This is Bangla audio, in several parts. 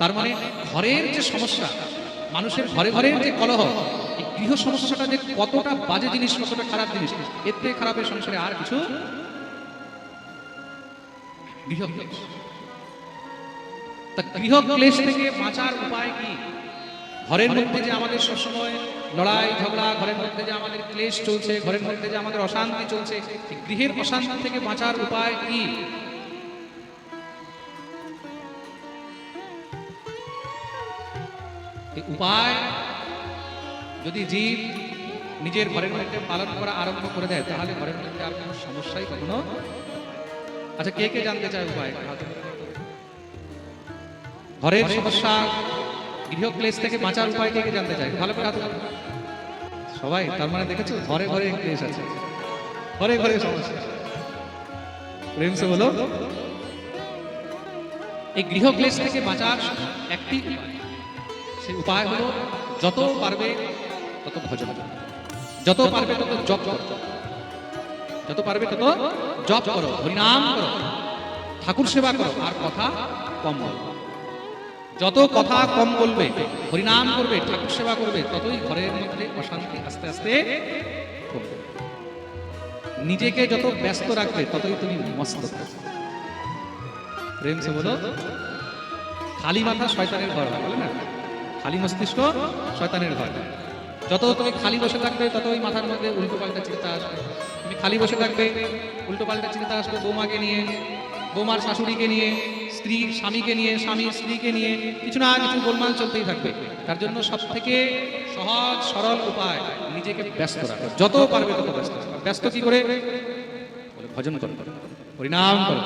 তার মানে ঘরের যে সমস্যা, মানুষের ঘরে ঘরের যে কলহ, এই গৃহ সমস্যাটা যে কতটা বাজে জিনিস, কতটা খারাপ জিনিস, এর থেকে খারাপের সংসারে আর কিছু গৃহ তা গৃহ ক্লেশ থেকে বাঁচার উপায় কি? ঘরের মধ্যে যে আমাদের সবসময় লড়াই, ঝগড়া, ঘরের মধ্যে যে আমাদের ক্লেশ চলছে, ঘরের মধ্যে যে আমাদের অশান্তি চলছে গৃহের অশান্তি থেকে বাঁচার উপায় কি? এই উপায় যদি জীব নিজের ঘরের মধ্যে পালন করা আরম্ভ করে দেয় তাহলে ঘরের মধ্যে আর কোনো সমস্যাই কখনো আচ্ছা কে কে জানতে চায় উপায়? ঘরের সমস্যা গৃহ ক্লেশ থেকে বাঁচার উপায় কে কে জানতে চায়? ভালো করে সবাই তার মানে দেখেছ? ঘরে ঘরে ক্লেশ আছে। ঘরে ঘরে সমস্যা। প্রেম সে বলো। এই গৃহ ক্লেশ থেকে বাঁচার একটি উপায়। সেই উপায় হলো যত পারবে তত ভজন। যত পারবে তত জপ করো যত পারবে তত জপ করো, হরিনাম করো, ঠাকুর সেবা করো, আর কথা কম বলো যত কথা কম বলবে, হরিনাম করবে, ঠাকুর সেবা করবে, ততই ঘরের মধ্যে অশান্তি আস্তে আস্তে নিজেকে যত ব্যস্ত রাখবে, ততই তুমি মস্ত। প্রেম সে বলো, খালি মাথা শয়তানের ঘর বলে না খালি মস্তিষ্ক শয়তানের ঘর। যত তুমি খালি বসে থাকবে, তত ওই মাথার মধ্যে উল্টো পাল্টা চিন্তা আসবে। তুমি খালি বসে থাকবে, উল্টো পাল্টা চিন্তা আসবে বৌমাকে নিয়ে, বৌমার শাশুড়িকে নিয়ে, স্ত্রী, স্বামীকে নিয়ে, স্বামী, স্ত্রীকে নিয়ে, কিছু না কিছু গোলমাল চলতেই থাকবে। তার জন্য সব থেকে সহজ, সরল উপায়, নিজেকে ব্যস্ত রাখো। যত পারবে তত ব্যস্ত। ব্যস্ত কি করে? ভজন করো। হরিনাম করো।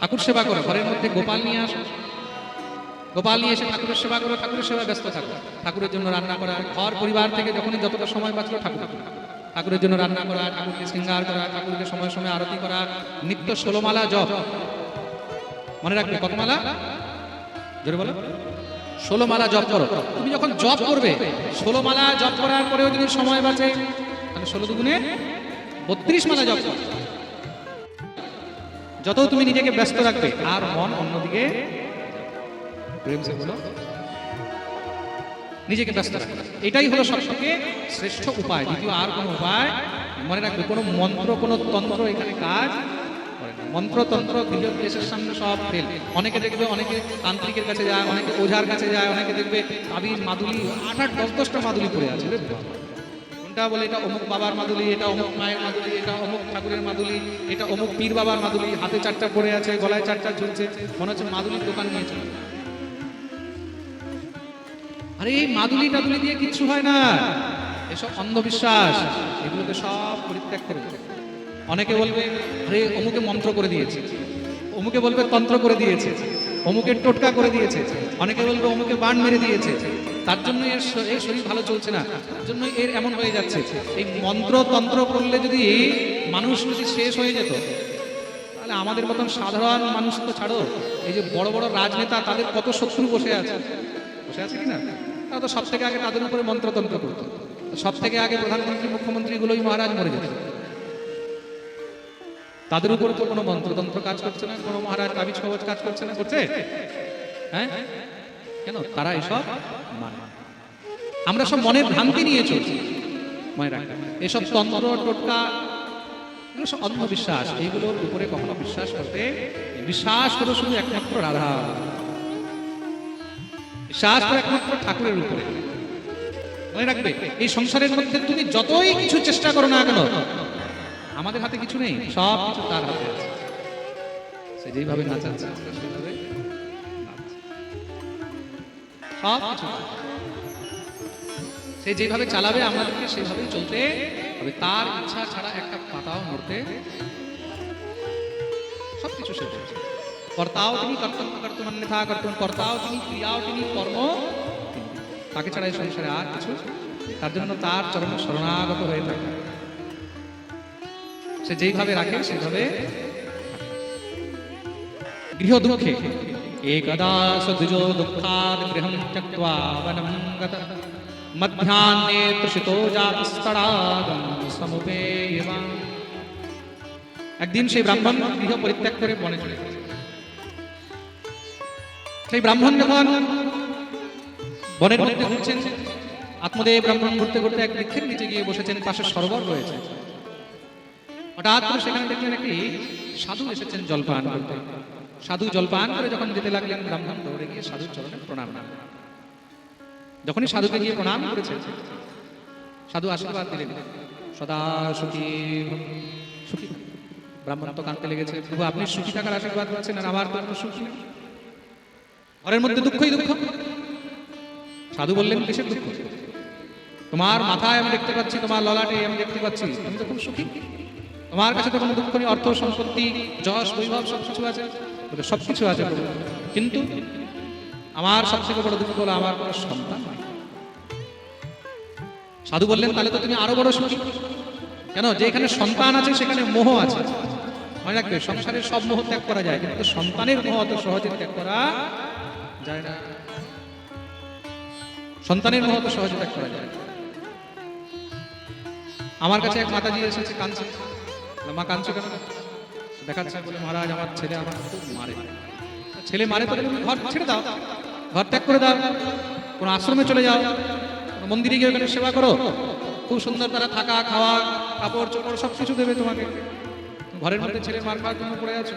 ঠাকুর সেবা করো। ঘরের মধ্যে গোপাল নিয়ে আসো। গোপাল নিয়ে এসে ঠাকুরের সেবা করো ঠাকুরের সেবা ব্যস্ত থাকো ঠাকুরের জন্য রান্না করা, ঘর, পরিবার থেকে যখনই যতটা সময় বাঁচলো ঠাকুর। ঠাকুরের জন্য রান্না করা, ঠাকুরকে শৃঙ্গার করা, ঠাকুরকে সময় সময় আরতি করা, নিত্য ষোলোমালা জপ। মনে রাখবে কত মালা জোরে বলো। ষোলো মালা জপ করো। তুমি যখন জপ করবে ষোলো মালা জপ করার পরেও যদি সময় বাঁচে, তাহলে ষোলো দুগুণে বত্রিশ মালা জপ যত তুমি নিজেকে ব্যস্ত রাখবে, আর মন অন্যদিকে প্রেম সে বলো নিজেকে ব্যস্ত রাখবে এটাই হলো সবথেকে শ্রেষ্ঠ উপায়। দ্বিতীয় আর কোনো উপায় মনে রাখবে, কোনো মন্ত্র, কোনো তন্ত্র এখানে কাজ। মন্ত্রতন্ত্র গৃহ সামনে সব ফেল অনেকে দেখবে, অনেকে তান্ত্রিকের কাছে যায়, অনেকে ওঝার কাছে যায়, অনেকে দেখবে তাবিজ মাদুলি, আট আট, দশ, দশটা মাদুলি পড়ে আছে। কোনটা বলে এটা অমুক বাবার মাদুলি, এটা অমুক মায়ের মাদুলি, এটা অমুক ঠাকুরের মাদুলি, এটা অমুক পীর বাবার মাদুলি, হাতে চারটা পড়ে আছে, গলায় চারটা ঝুলছে, মনে হচ্ছে মাদুলির দোকান নিয়েছে আরে এই মাদুলি টাদুলি দিয়ে কিচ্ছু হয় না। এসব অন্ধবিশ্বাস এগুলোকে সব পরিত্যাগ করে অনেকে বলবে, আরে অমুকে মন্ত্র করে দিয়েছে। অমুকে বলবে তন্ত্র করে দিয়েছে। অমুকের টোটকা করে দিয়েছে। অনেকে বলবে অমুকে বান মেরে দিয়েছে। তার জন্য এর এর শরীর ভালো চলছে না। তার জন্য এর এমন হয়ে যাচ্ছে। এই মন্ত্র, তন্ত্র করলে যদি মানুষ যদি শেষ হয়ে যেত, তাহলে আমাদের মতন সাধারণ মানুষ তো ছাড়ো। এই যে বড় বড় রাজনেতা, তাদের কত শত্রু বসে আছে? বসে আছে কি না? তারা তো সব থেকে আগে তাদের উপরে মন্ত্রতন্ত্র করতো। সব থেকে আগে প্রধানমন্ত্রী, মুখ্যমন্ত্রীগুলোই মহারাজ মরে যেত। তাদের উপরে তো কোনো মন্ত্রতন্ত্র কাজ করছে না, কোনো মহারাজ তাবিজ কবচ কাজ করছে না, করছে? হ্যাঁ? কেন? তারা এসব মানে আমরা সব মনের ভ্রান্তি নিয়ে চলছি। মনে রাখবেন, এসব তন্ত্র, টোটকা, এগুলো সব অন্ধবিশ্বাস। এইগুলোর উপরে কখনো বিশ্বাস করতে, বিশ্বাস করো শুধু একমাত্র রাধা। বিশ্বাস করো একমাত্র ঠাকুরের উপরে। মনে রাখবে, এই সংসারের মধ্যে তুমি যতই কিছু চেষ্টা করো না কেন, আমাদের হাতে কিছু নেই, সব কিছু তার হাতে আছে। সে যেইভাবে সেইভাবে নাচছে। সব সে যেভাবে চালাবে, আমাদেরকে সেভাবেই চলতে হবে। তার ইচ্ছা ছাড়া একটা পাতাও নড়তে সবকিছু সে করছে। কর্তাও কর্তব্য কর্তব্য অন্যথা কর্তব্য কর্তাও তিনি কর্ম। তাকে ছাড়া এই সংসারে আর কিছু। তার জন্য তার চরণ শরণাগত হয়ে থাকে সে যেইভাবে রাখে, সেইভাবে গৃহ দুঃখে একদা সদুজো দুঃখাদ গৃহম ত্যক্ত্বা বনম মধ্যাহ্নে প্রসিতো জাতস্তড়াগম সমুপেয়বাম একদিন সেই ব্রাহ্মণ গৃহ পরিত্যাগ করে বনে চলে গেছে সেই ব্রাহ্মণ যখন বনের মধ্যে ঘুরছেন, আত্মদেব ব্রাহ্মণ ঘুরতে ঘুরতে এক বৃক্ষের নিচে গিয়ে বসেছেন, পাশে সরোবর রয়েছে। হঠাৎ করে সেখানে দেখলেন একটি সাধু এসেছেন জলপান করতে। সাধু জলপান করে যখন যেতে লাগলেন, ব্রাহ্মণ দৌড়ে গিয়ে সাধুর চরণে প্রণাম। যখনই সাধুকে গিয়ে প্রণাম করেছে সাধু আশীর্বাদ দিলেন। সদা সুখী সুখী ব্রাহ্মণ তো কাঁদতে লেগেছে, প্রভু, আপনি সুখী থাকার আশীর্বাদ করছেন আর আমার তো সুখ ঘরের মধ্যে দুঃখই দুঃখ। সাধু বললেন, কিসের দুঃখ? তোমার মাথায় আমি দেখতে পাচ্ছি, তোমার ললাটে আমি দেখতে পাচ্ছি। তুমি তো খুব সুখী। তোমার কাছে তো কোনো দুঃখ নেই, অর্থ, সম্পত্তি, যশ, বৈভব সব কিছু আছে। সব কিছু আছে। কিন্তু আমার সব থেকে বড় দুঃখ হলো আমার কোনো সন্তান সাধু বললেন, তাহলে তো তুমি আরও বড় সুখী। কেন? যেখানে সন্তান আছে, সেখানে মোহ আছে। মনে রাখবে, সংসারের সব মোহ ত্যাগ করা যায়, কিন্তু সন্তানের মোহ অত সহজে ত্যাগ করা যায় না। সন্তানের মোহ অত সহজে ত্যাগ করা যায় আমার কাছে এক মাতাজি এসেছে কাঁদছে। মা, কাঁদছো কেন? দেখাচ্ছে বলে, মহারাজ, আমার ছেলে আমার খুব মারে। ছেলে মারে তো ঘর ছেড়ে দাও, ঘর ত্যাগ করে দাও। কোনো আশ্রমে চলে যাও মন্দিরে গিয়ে ওখানে সেবা করো। খুব সুন্দর তারা থাকা, খাওয়া, কাপড় চোপড় সব কিছু দেবে তোমাকে। ঘরের মধ্যে ছেলে মার খাওয়ার জন্য পড়ে আছো।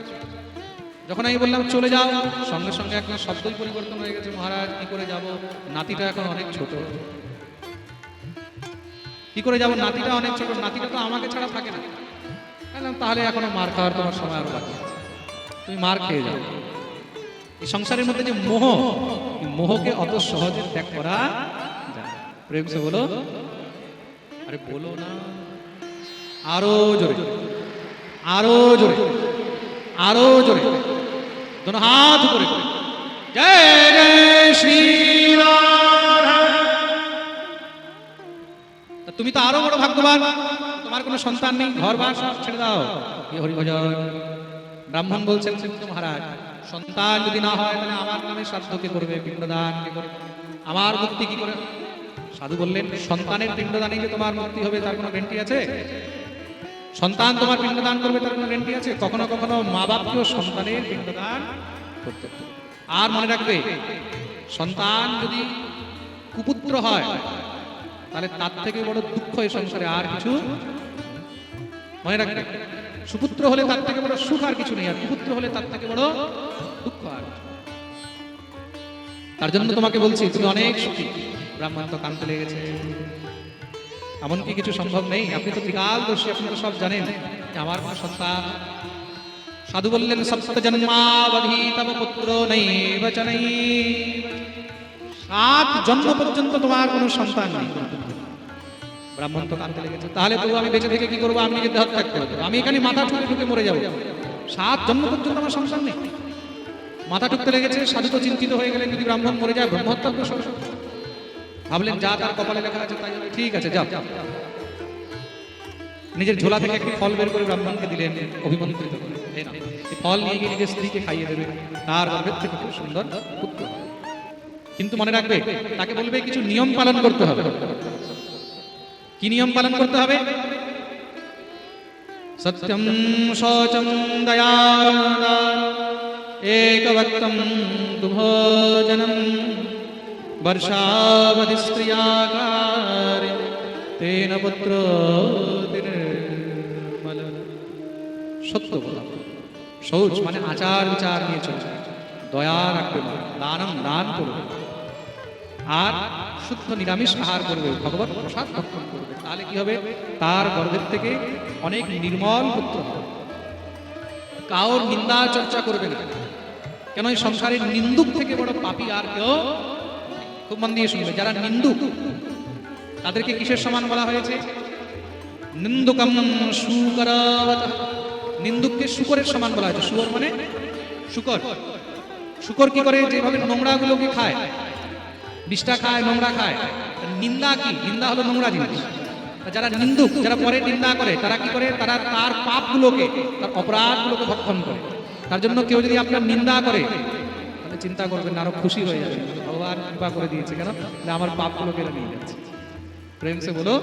যখন আমি বললাম, চলে যাও, সঙ্গে সঙ্গে একটা শব্দই পরিবর্তন হয়ে গেছে, মহারাজ, কি করে যাব? নাতিটা এখন অনেক ছোট। কি করে যাব? নাতিটা অনেক ছোট, নাতিটা তো আমাকে ছাড়া থাকে না। তাহলে এখনও মার খাওয়ার তোমার সময় আরও বাকি তুমি মার খেয়ে যাও। এই সংসারের মধ্যে যে মোহ মোহকে অত সহজে ত্যাগ করা যায় প্রেম সে বলো? আরে বলো না। আরও জোরে আরও জোরে আরও জোরে। দোনো হাত উপরে করে। জয় জয় শ্রী তুমি তো আরও বড় ভাগ্যবান। তোমার কোনো সন্তান নেই। ঘর বাস ছেড়ে দাও। কি হরি ভজন ব্রাহ্মণ বলছেন মহারাজ, সন্তান যদি না হয়, তাহলে আমার নামে শ্রাদ্ধ কে করবে পিণ্ডদান কে করবে। আমার মুক্তি কি করে? সাধু বললেন, সন্তানের পিণ্ডদানে যে তোমার মুক্তি হবে, তার কোনো গ্যারান্টি আছে? সন্তান তোমার পিণ্ডদান করবে তার কোনো গ্যারান্টি আছে? কখনো কখনো মা বাপকেও সন্তানের পিণ্ডদান করতে আর মনে রাখবে, সন্তান যদি কুপুত্র হয়, তাহলে তার থেকে বড় দুঃখ এই সংসারে আর কিছু মনে রাখবে। সুপুত্র হলে তার থেকে বড় সুখ আর কিছু নেই, আর কুপুত্র হলে তার থেকে বড় দুঃখ আর তার জন্য তোমাকে বলছি, তুমি অনেক সুখী। ব্রাহ্মণ তো কানতে লেগেছে। এমন কি কিছু সম্ভব নেই। আপনি তো ত্রিকাল আপনি তো সব জানেন। আমার কোনো সন্তান। সাধু বললেন সপ্ত জন্মাবধি তব পুত্র নেই বচনই সাত জন্ম পর্যন্ত তোমার কোনো সন্তান নেই। ব্রাহ্মণ তো কানতে লেগেছে। তাহলে তো আমি বেঁচে থেকে কি করব? আমি নিজে দেহ ত্যাগ করব আমি এখানে মাথা ঠুকে ঠুকে মরে যাব। সাত জন্ম পর্যন্ত আমার সংসার নেই। মাথা ঠুকতে লেগেছে, সাধু তো চিন্তিত হয়ে গেলেন, যদি ব্রাহ্মণ মরে যায়, ব্রহ্মহত্যা ভাবলেন, যা তার কপালে লেখা আছে তাই ঠিক আছে যাও নিজের ঝোলা থেকে একটি ফল বের করে ব্রাহ্মণকে দিলেন, অভিমন্ত্রিত করে ফল নিয়ে গিয়ে নিজের স্ত্রীকে খাইয়ে দেবে। তার গর্ভের থেকে খুব সুন্দর পুত্র। কিন্তু মনে রাখবে, তাকে বলবে, কিছু নিয়ম পালন করতে হবে। কি নিয়ম পালন করতে হবে? সত্যম শৌচম দয়া একভক্তম দুভোজনম। वर्षावधि स्त्रियाकारे तेन पुत्र निर्मल সত্য বলা শৌচ মানে আচার বিচার নিয়ে চলছে দয়া রাখবে না, দানম দান করবে আর শুদ্ধ নিরামিষ আহার করবে ভগবত প্রসাদ ভক্ষণ করবে তাহলে কি হবে তার গর্ভের থেকে অনেক নির্মল পুত্র হবে কাউর নিন্দা চর্চা করবে না কেন এই সংসারের নিন্দুক থেকে বড় পাপী আর কেউ খুব মন দিয়ে শুনবে। যারা নিন্দুক তাদেরকে কিসের সমান বলা হয়েছে? নিন্দুকম শুকরাবত। নিন্দুককে শুকরের সমান বলা হয়েছে। শুকর মানে শুকর। শুকর কি করে? যেভাবে নোংরা গুলোকে খায়। বিষটা খায়, নোংরা খায়। নিন্দা কি? নিন্দা হলো নোংরা জিনিস। যারা নিন্দুক, যারা পরে নিন্দা করে, তারা কি করে? তারা তার পাপগুলোকে, তার অপরাধগুলোকে ভক্ষণ করে। তার জন্য কেউ যদি আপনার নিন্দা করে চিন্তা করবেন আরও খুশি হয়ে যাবে ভগবান কৃপা করে দিয়েছে কেন? আমার পাপগুলোকে এরা নিয়ে যাচ্ছে। প্রেম সে বলো,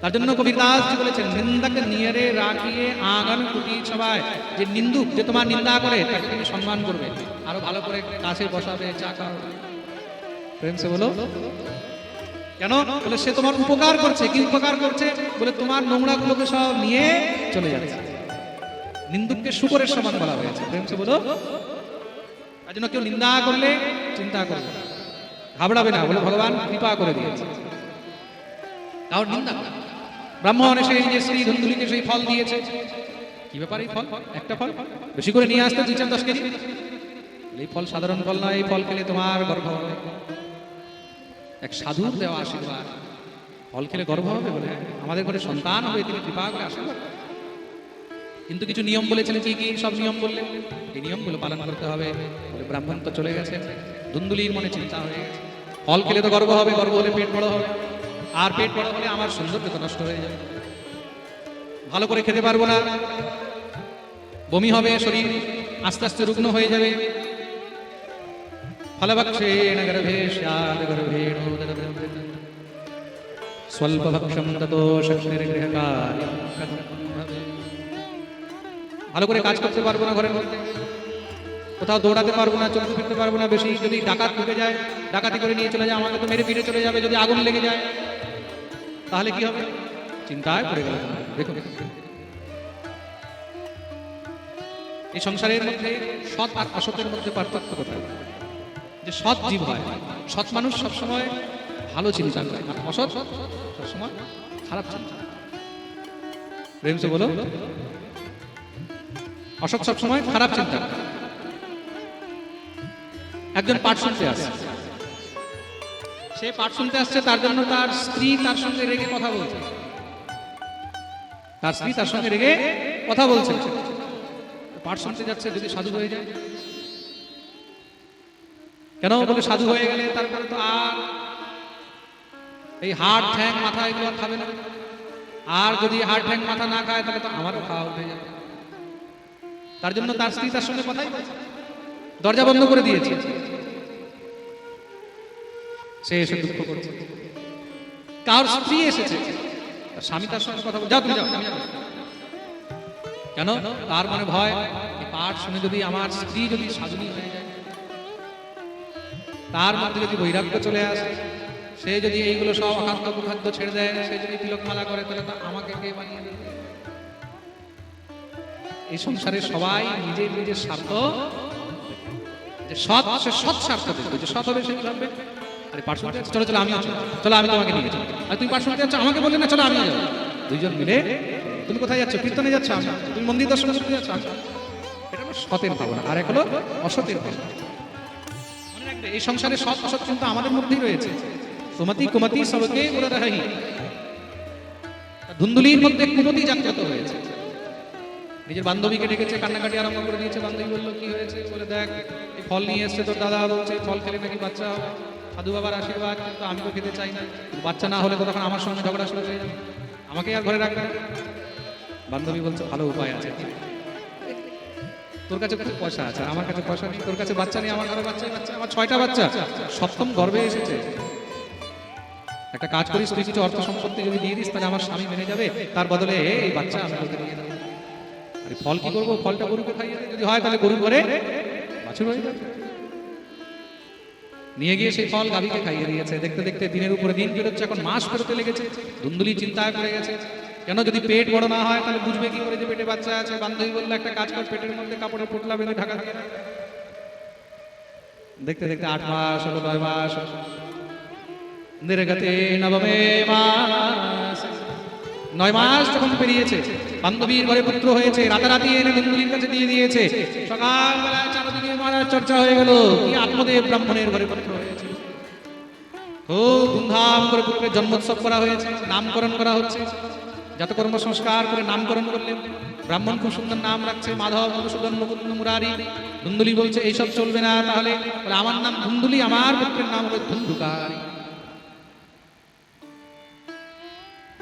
তার জন্য কবির দাসজি বলেছেন, নিন্দাক নিয়ারে রাখিয়ে আগান কুটি সবাই যে নিন্দুক, যে তোমার নিন্দা করে, তাকে তুমি সম্মান করবে। আরও ভালো করে কাছে বসাবে, চা খাওয়াবে প্রেম সে বলো, কেন? বলে, সে তোমার উপকার করছে, কি উপকার করছে? বলে, তোমার নোংরা গুলোকে সব নিয়ে চলে যাচ্ছে। নিন্দুককে শুকরের সমান বলা হয়েছে। প্রেম সে বলো তার জন্য কেউ নিন্দা করলে চিন্তা করবে। ঘাবড়াবে না, বলে ভগবান কৃপা করে দিয়েছে। কারণ নিন্দা। ব্রাহ্মণ এসে এই যে শ্রী ধুন্দুলিকে সেই ফল দিয়েছে। কি ব্যাপার এই ফল? একটা ফল? বেশি করে নিয়ে আসতে দুই দশ কেজি? এই ফল সাধারণ ফল নয়, এই ফল খেলে তোমার গর্ভ হবে। এক সাধুর দেওয়া আশীর্বাদ। ফল খেলে গর্ব হবে বলে আমাদের ঘরে সন্তান হবে, তিনি কৃপা করে আশীর্বাদ কিন্তু কিছু নিয়ম বলেছিলেন কি কি? সব নিয়ম বললেন। এই নিয়মগুলো পালন করতে হবে। ব্রাহ্মণ তো চলে গেছে। ধুন্দুলির মনে চিন্তা হয়ে গেছে। ফল খেলে তো গর্ব হবে, গর্ব হলে পেট বড় হবে। আর পেট বড় হলে আমার সৌন্দর্য তো নষ্ট হয়ে যাবে। ভালো করে খেতে পারব না। বমি হবে, শরীর আস্তে আস্তে রুগ্ন হয়ে যাবে। ফলভক্ষেণ গর্ভে স্যাদ গর্ভেণ। স্বল্পভক্ষম ততো শক্তির্গৃহকার্যম কথম ভবে। ভালো করে কাজ করতে পারব না ঘরের মধ্যে। কোথাও দৌড়াতে পারব না চলতে ফিরতে পারব না, বেশি যদি ডাকাত ঢুকে যায়, ডাকাতি করে নিয়ে চলে যায়, আমাকে তো মেরে ফিরে চলে যাবে, যদি আগুন লেগে যায়, তাহলে কি হবে? চিন্তায় পড়ে গেল দেখুন। এই সংসারের মধ্যে সৎ আর অসতের মধ্যে পার্থক্য কোথায়? যে সৎ জীব হয়, সৎ মানুষ সবসময় ভালো চিন্তা করে। অসৎ সবসময় খারাপ চিন্তা করে। প্রেম সে বলো অসৎ সবসময় খারাপ চিন্তা একজন পাঠ শুনতে আসছে সে পাঠ শুনতে আসছে, তার জন্য তার স্ত্রী তার সঙ্গে রেগে কথা বলছে। তার স্ত্রী তার সঙ্গে রেগে কথা বলছে। পাঠ শুনতে যাচ্ছে, যদি সাধু হয়ে যায়। কেন বলে সাধু হয়ে গেলে? তারপরে তো আর এই হাড় ঠ্যাং মাথা এগুলো খাবে না। আর যদি হাড় ঠ্যাং মাথা না খায়, তাহলে তো আমারও খাওয়া উঠে যাবে। তার জন্য তার স্ত্রী তার সঙ্গে কথাই দরজা বন্ধ করে দিয়েছে। সে এসে দুঃখ করছে। কার স্ত্রী এসেছে? স্বামী তার সঙ্গে কথা বলছে। যাও তুমি, যাও। কেন? তার মনে ভয়। পাঠ শুনে যদি আমার স্ত্রী যদি সাধুনী হয়ে যায়, তার মধ্যে যদি বৈরাগ্য চলে আসে, সে যদি এইগুলো সব অখাদ্য কুখাদ্য ছেড়ে দেয়, সে যদি তিলক মালা করে, তাহলে তো আমাকে কে বানিয়ে দেবে? এই সংসারে সবাই নিজের নিজের স্বার্থ, যে সৎ, সে সৎ স্বার্থ দেখবে, যে সৎ হবে সে ভাববে? আরে পার্শ্ব চলো চলো, আমি চলো, আমি তোমাকে নিয়ে যাব আর তুমি পার্শ্ব যাচ্ছ, আমাকে বললে না, চলো, আমি যাব। দুইজন মিলে, তুমি কোথায় যাচ্ছ? কীর্তনে যাচ্ছ আমি তুমি মন্দির দর্শন করতে যাচ্ছ আমি এটা হলো সতের ভাবনা। আর এক হলো অসতের ভাবনা। এই সংসারে সৎ, অসৎ কিন্তু আমাদের মধ্যেই রয়েছে। সুমতি কুমতি, সবকে উড়ে রাহি ধুন্দুলির মধ্যে কুমতি জাগ্রত হয়েছে। নিজের বান্ধবীকে ডেকেছে, কান্নাকাটি আরম্ভ করে দিয়েছে, বান্ধবী বলল, কি হয়েছে? বলে, দেখ, এই ফল নিয়ে এসছে তোর দাদা বলছে, ফল খেলে নাকি বাচ্চা হবে। সাধু বাবার আশীর্বাদ, কিন্তু আমি তো খেতে চাই না। বাচ্চা না হলে তো তখন আমার সঙ্গে ঝগড়া শুরু হয়ে যাবে। আমাকে আর ঘরে রাখবে বান্ধবী বলছে, ভালো উপায় আছে। তোর কাছে খুব পয়সা আছে? আমার কাছে পয়সা নেই। তোর কাছে বাচ্চা নেই, আমার ঘরে বাচ্চা বাচ্চা আমার ছয়টা বাচ্চা। সপ্তম গর্বে এসেছে। একটা কাজ করিস, তুই কিছু অর্থ সম্পত্তি যদি দিয়ে দিস, তাহলে আমার স্বামী মেনে যাবে। তার বদলে এই বাচ্চা আমি দেবো। আরে ফল কি করব? ফলটা গরুকে খাইয়ে। যদি হয় তাহলে গরু করে বাছুর হয়ে যাবে। নিয়ে গিয়ে সেই ফল গাভীকে খাইয়ে দিয়েছে। দেখতে দেখতে দিনের উপরে দিন পেরোচ্ছে এখন মাস পেরোতে লেগেছে। ধুন্দুলি চিন্তায় পড়ে গেছে। কেন যদি পেট বড় না হয়, তাহলে বুঝবে কি করে যে পেটে বাচ্চা আছে। বান্ধবী বললে, একটা কাজ কর, পেটের মধ্যে কাপড়ে পুটলা বেঁধে ঢাকা রাখ। দেখতে দেখতে আট মাস হলো, নয় মাস। নির্গতে নবমে মাস। নয় মাস যখন পেরিয়েছে বান্ধবীর ঘরে পুত্র হয়েছে, রাতারাতি এনে ধুন্দুলির কাছে দিয়ে দিয়েছে। সকালবেলায় চারদিকে চর্চা হয়ে গেল, কি আত্মদেব ব্রাহ্মণের ঘরে পুত্র হয়েছে। ও ধুমধাম করে পুত্রের জন্মোৎসব করা হয়েছে, নামকরণ করা হচ্ছে। জাতকর্ম সংস্কার করে নামকরণ করলেন। ব্রাহ্মণ খুব সুন্দর নাম রাখছে, মাধব, মধুসূদন, মুকুন্দ, মুরারি। ধুন্দুলি বলছে, এইসব চলবে না, তাহলে আমার নাম ধুন্দুলি, আমার পুত্রের নাম হবে ধুন্দুকারি।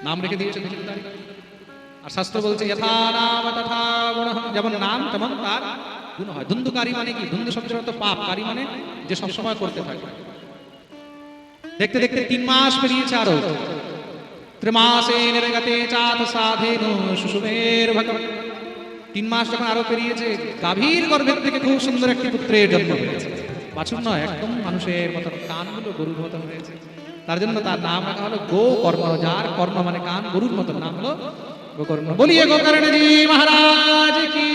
নাম রেখে দিয়েছে ধুন্দুকারি। আর শাস্ত্র বলছে, যথা তথা গুণ। যেমন নাম, তেমন তার গুণ হয়। ধুন্দুকারী মানে কি? ধুন্দু অর্থ পাপ। কারি মানে যে সবসময় করতে থাকে। দেখতে দেখতে তিন মাস পেরিয়েছে আরও। ত্রিমাসে নির্গতে চাথ সাধেন সুষুমের তিন মাস যখন আরও পেরিয়েছে, গাভীর গর্ভের থেকে খুব সুন্দর একটি পুত্রের জন্ম হয়েছে। বাছুর নয়, একদম মানুষের মতন। কানগুলো গরুর মতন হয়েছে। তার জন্য তার নাম রাখা হলো গো কর্ম যার কর্ম মানে কান, গরুর মতন। নাম হলো গোকর্ণ বলিয়ে গোকর্ণজি মহারাজ কি?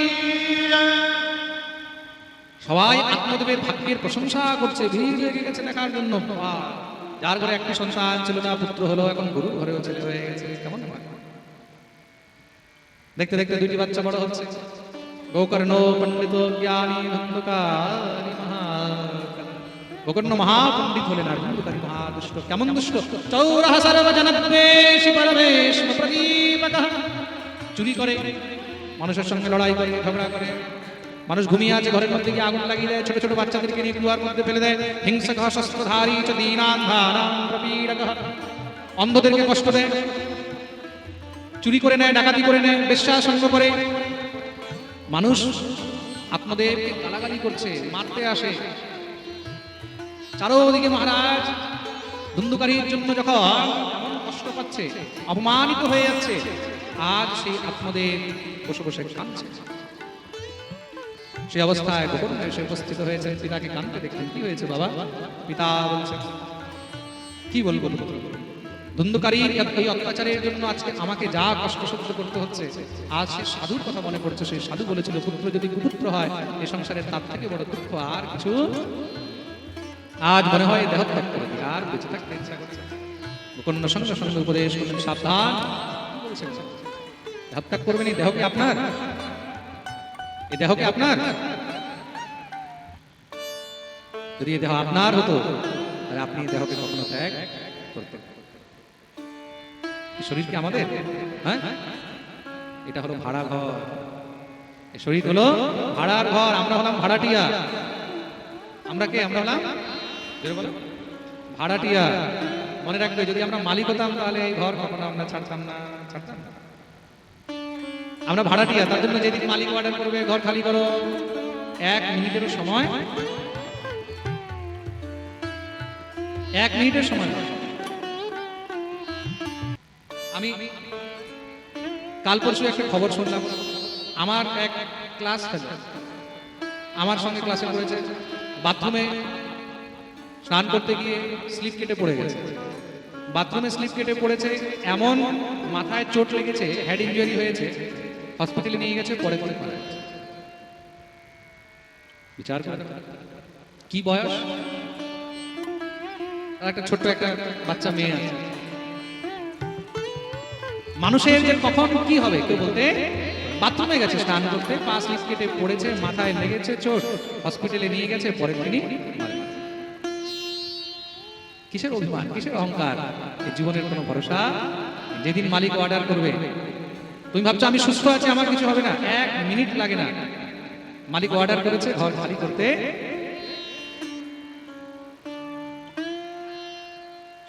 সবাই আত্মদেবের ভাগ্যের প্রশংসা করছে, ভিড় লেগে গেছে দেখার জন্য! যার ঘরে একটি সংসার ছিল না পুত্র হলো এখন গরুর ঘরেও ছেলে হয়ে গেছে। কেমন দেখতে দেখতে দুইটি বাচ্চা বড় হচ্ছে। গোকর্ণ, পণ্ডিত, জ্ঞানী ধন্ধকারী মহা গোকর্ণ মহাপণ্ডিত হলেন আর ধন্ধকারী মহাদুষ্ট। কেমন দুষ্ট? চৌরাহ সর্বজনদ্বেষী পরমেশ প্রদীপক চুরি করে, মানুষের সঙ্গে লড়াই করে, ঝগড়া করে। মানুষ ঘুমিয়ে আছে, ঘরের মধ্যে গিয়ে আগুন লাগিয়ে দেয়, ছোট ছোট বাচ্চাদেরকে নিয়ে কুয়ার মধ্যে ফেলে দেয়। হিংসক শস্ত্রধারী চ দীনান্ধানাম প্রপীড়ক। অন্ধদেরকে কষ্ট দেয়, চুরি করে নেয়, ডাকাতি করে নেয় বেশ্যা সঙ্গ করে। মানুষ আত্মদেবকে গালাগালি করছে, মারতে আসে। চারোদিকে মহারাজ ধুন্ধুকারীর জন্য যখন কষ্ট পাচ্ছে, অপমানিত হয়ে যাচ্ছে, আজ সেই আত্মদেব বসে বসে কাঁদছে। সেই অবস্থায় গোপন এসে উপস্থিত হয়েছে, পিতাকে কানতে দেখলেন, কি হয়েছে বাবা? পিতা বলছে, কি বলব ধুন্ধুকারীর এই অত্যাচারের জন্য আজকে আমাকে যা কষ্ট সহ্য করতে হচ্ছে, আজ সে সাধুর কথা মনে পড়ছে, সেই সাধু বলেছিল, পুত্র যদি কুপুত্র হয়, এ সংসারের তার থেকে বড় দুঃখ আর কিছু আজ মনে হয় দেহ ত্যাগ করে দিই, আর বেঁচে থাকতে ইচ্ছা করছে মুকুন্দ সঙ্গে সঙ্গে উপদেশ করলেন সাবধান। ত্যাগ করবেন এই দেহ কি আপনার। এই দেহ কি আপনার। যদি এই দেহ আপনার হতো তাহলে আপনি এই দেহকে কখনো ত্যাগ করতেন শরীর কি আমাদের? হ্যাঁ? এটা হলো ভাড়া ঘর। শরীর হলো ভাড়ার ঘর। আমরা হলাম ভাড়াটিয়া। আমরা কে? আমরা হলাম ভাড়াটিয়া, মনে রাখবে, যদি আমরা মালিক হতাম তাহলে এই ঘর কখনো আমরা ছাড়তাম না ছাড়তাম না। আমরা ভাড়াটিয়া, তার জন্য যেদিন মালিক অর্ডার করবে, ঘর খালি করো। এক মিনিটেরও সময়। এক মিনিটের সময়। আমি কাল পরশু একটা খবর শুনলাম। আমার এক ক্লাস আমার সঙ্গে ক্লাসে পড়েছে। বাথরুমে স্নান করতে গিয়ে স্লিপ কেটে পড়ে গেছে। বাথরুমে স্লিপ কেটে পড়েছে, এমন মাথায় চোট লেগেছে হেড ইঞ্জুরি হয়েছে হসপিটালে নিয়ে গেছে, পরে পরে বিচার করে কি বয়স? একটা ছোট্ট একটা বাচ্চা মেয়ে আছে। মানুষের যে কখন কি হবে, কেউ বলতে বাথরুমে গেছে, স্নান করতে, পা স্লিপ কেটে পড়েছে, মাথায় লেগেছে চোট হসপিটালে নিয়ে গেছে পরে গেছে। কিসের অভিমান? কিসের অহংকার? জীবনের কোনো ভরসা? যেদিন মালিক অর্ডার করবে তুমি ভাবছ আমি সুস্থ আছি আমার কিছু হবে না। এক মিনিট লাগে না। মালিক অর্ডার করেছে ঘর খালি করতে।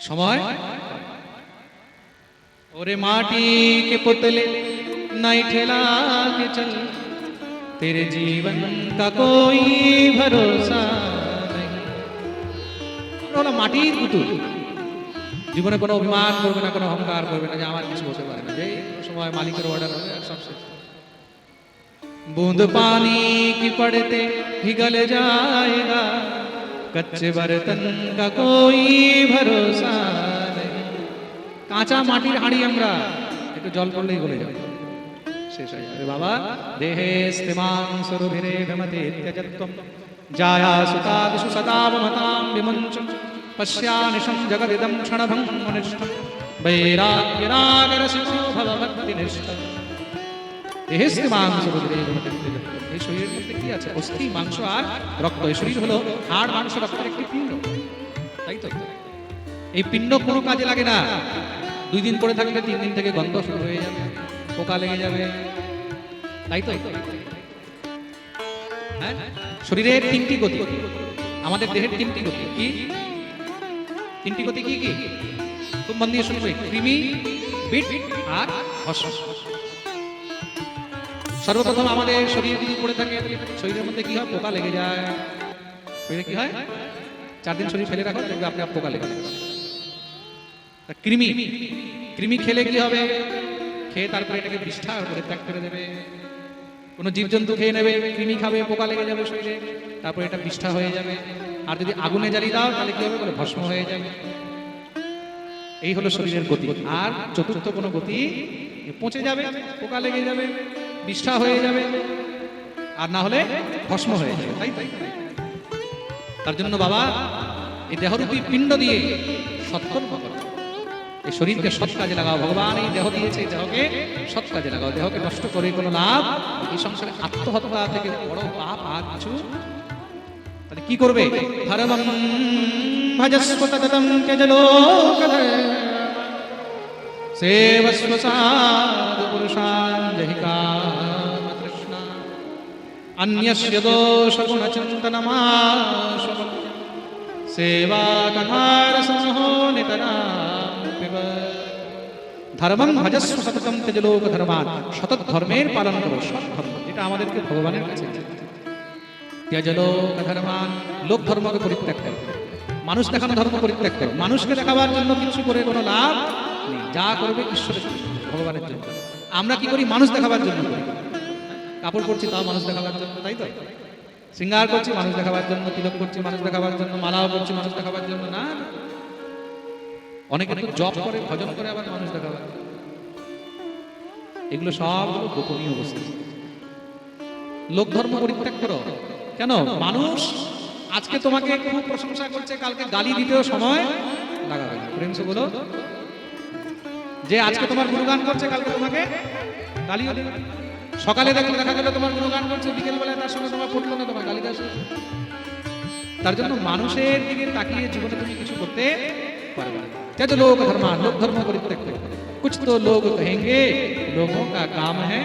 সময়? ওরে মাটি কে পোতলে নাই ঠেলা কে চল। তেরে জীবন কা কোই ভরসা? আমরা হলাম মাটির পুতুল জীবনে কোনো অভিমান করবে না কোনো অহংকার করবে না যে আমার কিছু হতে পারে না যে কোনো সময় মালিকের অর্ডার হবে আর সব শেষ बूंद पानी की पड़ते पिघल जाएगा कच्चे बर्तन का कोई भरोसा नहीं কাঁচা মাটির হাঁড়ি আমরা একটু জল পড়লেই গলে যাবে শেষ হয়ে যাবে বাবা দেহে স্তেমাং সুরভিরে ভ্রমতে ত্যজত্বম জায়া সুতাদিষু সদা মমতাম বিমঞ্চম পশ্যানিশম জগদিদম ক্ষণভং মনিষ্ঠম বৈরাগ্যরাগরসিকো ভব ভক্তিনিষ্ঠ দেহে স্তেমাং সুরভিরে ভ্রমতে ত্যজত্বম এই শরীরের মধ্যে কি আছে অস্থি মাংস আর রক্ত এই শরীর হলো হাড় মাংস রক্তের একটি পিণ্ড তাই তো এই পিণ্ড কোনো কাজে লাগে না দুই দিন পরে থাকলে তিন দিন থেকে গন্ধ শুরু হয়ে যাবে পোকা লেগে যাবে তাই তো হ্যাঁ? শরীরের তিনটি গতি। আমাদের দেহের তিনটি গতি। কি? তিনটি গতি কি কি? খুব মন দিয়ে শুনবে কৃমি, বিট আর হস। সর্বপ্রথম আমাদের শরীর যদি পড়ে থাকে শরীরের মধ্যে কি হয়? পোকা লেগে যায়। শরীরে কি হয়? চার দিন শরীর ফেলে রাখো দেখবে আপনি পোকা লেগে তা কৃমি কৃমি খেলে কি হবে? খেয়ে তারপরে এটাকে বিষ্ঠা করে ত্যাগ করে দেবে। কোনো জীবজন্তু খেয়ে নেবে, কৃমি খাবে, পোকা লেগে যাবে শরীরে, তারপরে এটা বিষ্ঠা হয়ে যাবে। আর যদি আগুনে জ্বালিয়ে দাও, তাহলে কি হবে? বলে ভস্ম হয়ে যাবে। এই হলো শরীরের গতি। আর চতুর্থ কোনো গতি পচে যাবে, পোকা লেগে যাবে, বিষ্ঠা হয়ে যাবে, আর না হলে ভস্ম হয়ে যাবে। তাই তাই তার জন্য বাবা এই দেহরূপী পিণ্ড দিয়ে সৎকর্ম করো। এই শরীরকে সৎ কাজে লাগাও ভগবান এই দেহ দিয়েছে এই দেহকে সৎ কাজে লাগাও দেহকে নষ্ট করে কোনো লাভ এই সংসারে আত্মহত্যা থেকে বড় পাপ আর কিছু তাহলে কি করবে ধর্মম ভজস্ব সততম কেজলোকধর্ম সেবস্ব সাধু পুরুষান জহি কাম তৃষ্ণা अन्यस्य दोषगुणचिन्तनमाशु सेवा कथारसमहो नितरां पिब ধর্মং ভজস্ব সততম তেজলোক ধর্মান সতত ধর্মের পালন করো, সৎ ধর্ম। এটা আমাদেরকে ভগবানের কাছে তেজলোক ধর্মান লোক ধর্মকে পরিত্যাগ করো। মানুষ দেখানো ধর্ম পরিত্যাগ করো। মানুষকে দেখাবার জন্য কিছু করে কোনো লাভ নেই। যা করবে ঈশ্বরের ভগবানের জন্য। আমরা কি করি? মানুষ দেখাবার জন্য করি। কাপড় পরছি তাও মানুষ দেখাবার জন্য, তাই তো? সিঙ্গার করছি মানুষ দেখাবার জন্য, তিলক করছি মানুষ দেখাবার জন্য, মালাও করছি মানুষ দেখাবার জন্য, না। অনেকে তো জব করে ভজন করে, আবার মানুষ দেখা। এগুলো সব গোপনীয় বস্তু। লোক ধর্ম পরিত্যাগ করো। কেন? মানুষ আজকে তোমাকে খুব প্রশংসা করছে, কালকে গালি দিতেও সময় লাগাবে প্রেম সে বলো, যে আজকে তোমার গুণগান করছে, কালকে তোমাকে গালিও দেবে সকালে দেখলে দেখা গেল তোমার গুণগান করছে বিকেল বেলায় তার সঙ্গে তোমার পড়ল না, তোমার গালি দেওয়া তার জন্য মানুষের দিকে তাকিয়ে জীবনে তুমি কিছু করতে পারবে না। त्यज लोग धर्मा लोग धर्म परित्यक करो कुछ तो लोग कहेंगे लोगों का काम है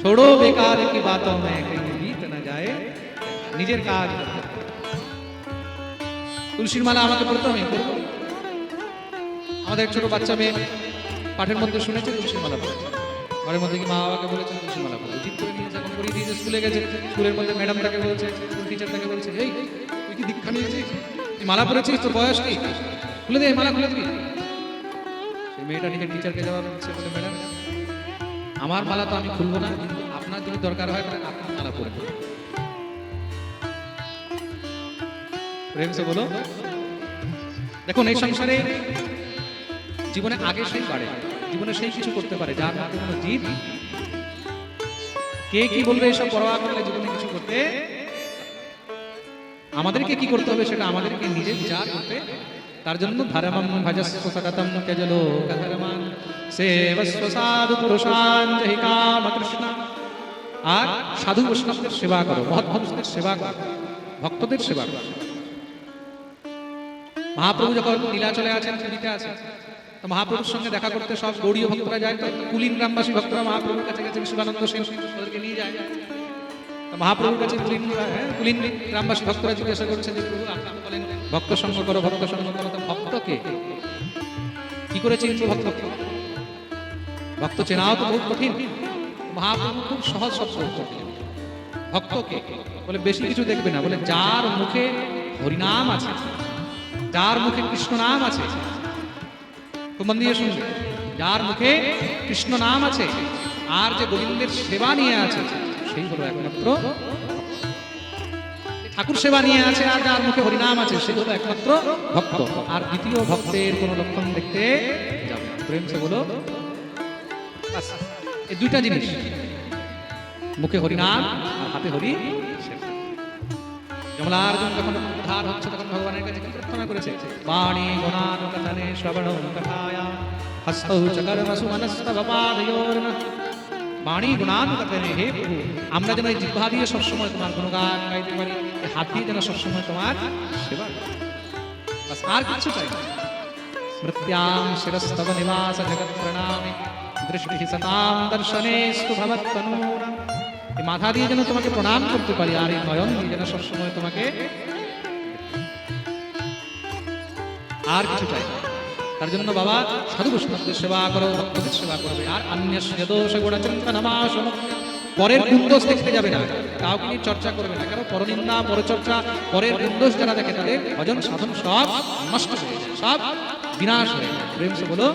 छोड़ो बेकार की बातों में कहीं बीत न जाए নিজের কাজ করতে হবে। তুলসীর মালা আমাকে পড়তে হবে করবো আমাদের এক ছোট বাচ্চা মেয়ে পাঠের মধ্যে শুনেছে তুলসীর মালা পড়েছে ঘরের মধ্যে কি মা বাবাকে বলেছে তুলসীর মালা পড়ে উচিত করে নিয়েছে এখন পড়িয়ে দিয়েছে স্কুলে গেছে স্কুলের মধ্যে ম্যাডাম তাকে বলছে স্কুল টিচার তাকে বলছে এই তুই কি দীক্ষা নিয়েছিস তুই মালা পড়েছিস তোর বয়স কি? খুলে দে, মালা খুলে দিবি। সেই মেয়েটা নিজের টিচারকে জবাব দিচ্ছে বলে ম্যাডাম। আমার মালা তো আমি খুলবো না, কিন্তু আপনার যদি দরকার হয়, তাহলে আপনার মালা পরে। প্রেম বলো। দেখুন, এই সংসারে জীবনে আগে সেই বাড়ে, জীবনে সেই কিছু করতে পারে, যার কোনো জিদ কে কি বলবে এসব পরোয়া করলে জীবনে কিছু করতে আমাদেরকে কি করতে হবে সেটা আমাদেরকে নিজের বিচার করতে। তার জন্য ধর্মম ভজস্ব সততম ত্যজলো ধর্মান সেবস্ব সাধু পুরুষান জহি আর সাধু বৈষ্ণবদের সেবা করো, মহৎ মানুষদের সেবা করো, ভক্তদের সেবা করো। মহাপ্রভু যখন নীলাচলে আছেন পুরীতে আছেন তো মহাপ্রভুর সঙ্গে দেখা করতে সব গৌড়ীয় ভক্তরা যায়। তো কুলিন গ্রামবাসী ভক্তরা মহাপ্রভুর কাছে গেছে শিবানন্দ সেন নিয়ে যায়। মহাপ্রভুর কাছে কুলিন কুলিন গ্রামবাসী ভক্তরা জিজ্ঞাসা করছে যে, প্রভু বলেন, ভক্ত সঙ্গ করো ভক্ত সঙ্গ করো তো ভক্তকে? কি করে চিনবো ভক্তকে ভক্ত চেনাও তো বহুত কঠিন। মহাপ্রভু খুব সহজ শব্দ উত্তর ভক্তকে? বলে, বেশি কিছু দেখবে না। বলে, যার মুখে হরিনাম আছে, যার মুখে কৃষ্ণ নাম আছে, খুব মন দিয়ে শুনবে, যার মুখে কৃষ্ণ নাম আছে, আর যে গোবিন্দের সেবা নিয়ে আছে সেই হলো একমাত্র ঠাকুর সেবা নিয়ে আছে, আর যার মুখে হরিনাম আছে সেই হলো একমাত্র ভক্ত। আর দ্বিতীয় ভক্তের কোনো লক্ষণ দেখতে যাবে প্রেম সে বলো এই দুইটা জিনিস। মুখে হরিনাম, আর হাতে হরি। কমলার্জুন যখন উদ্ধার হচ্ছে, তখন ভগবানের কাছে প্রার্থনা করেছে? বাণী গুণানুকথনে শ্রবণ কথায়া। হস্তৌ চ কর্মসু মনস্তব পাদয়োর্ন বাণী গুণানুকথনে হে প্রভু, আমরা যেন এই জিহ্বা দিয়ে সবসময় তোমার গুণগান গাইতে পারি হাত দিয়ে যেন সবসময় তোমার সেবা আর কিছু চাই না। স্মৃত্যাং শিরস্তব নিবাস জগৎ প্রণামে দৃষ্টি সতাম দর্শনেস্তু ভবত্তনূরা। এই মাথা দিয়ে যেন তোমাকে প্রণাম করতে পারি, আর এই নয়ন দিয়ে যেন সবসময় তোমাকে আর কিছু চাই না। তার জন্য বাবা সাধু বৈষ্ণবদের সেবা করো, ভক্তদের সেবা করবে। আর অন্য দোষ গুণচিন্তনমাস পরের গুন্দোষ দেখতে যাবে না। কাউকে নিয়ে চর্চা করবে না। কেন? পরনিন্দা, পরচর্চা, পরের গুন্দোষ যারা দেখে তাদের ভজন, সাধন সব নষ্ট হয়ে যায়, সব বিনাশ হয়ে যায়। প্রেম সে বলো,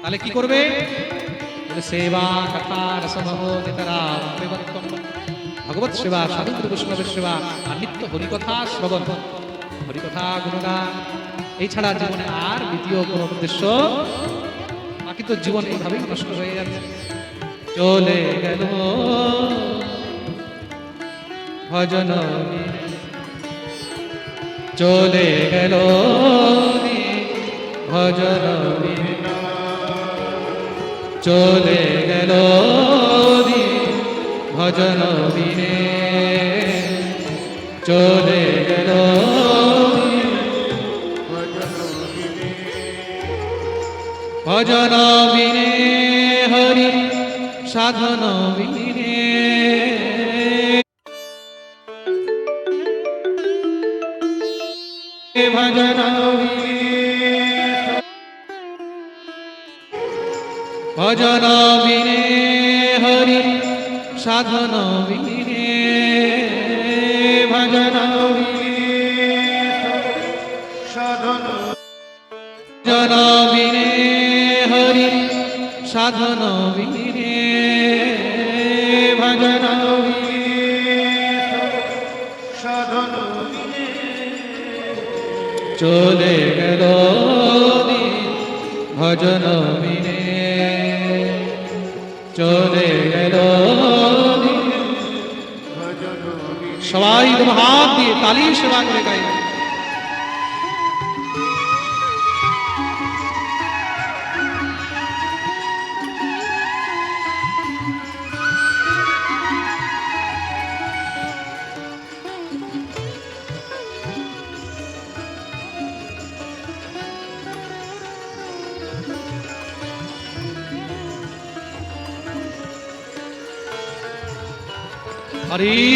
তাহলে কি করবে? সেবা কথা রসমহ নিতরা ভগবত সেবা, সাধুগুরু বৈষ্ণবের সেবা, আর নিত্য হরিকথা শ্রবণ। হরিকথা, গুণগান এই ছাড়া জীবনে আর দ্বিতীয় কোনো উদ্দেশ্য? বাকি তো জীবন এইভাবেই নষ্ট হয়ে যাচ্ছে। চলে গেল। ভজন চলে গেল ভজন চলে গেল ভজন চলে গেল ভজন বিনে হরি, সাধন বিনে ভজন ভজন বিনে হরি, সাধন বিনে ভজন জন বিনে হরি সাধন বিনে ভজন চলে গেল ভজন বিনে চলে গেল। সবাই হাত দিয়ে তালি সেবা করে হরি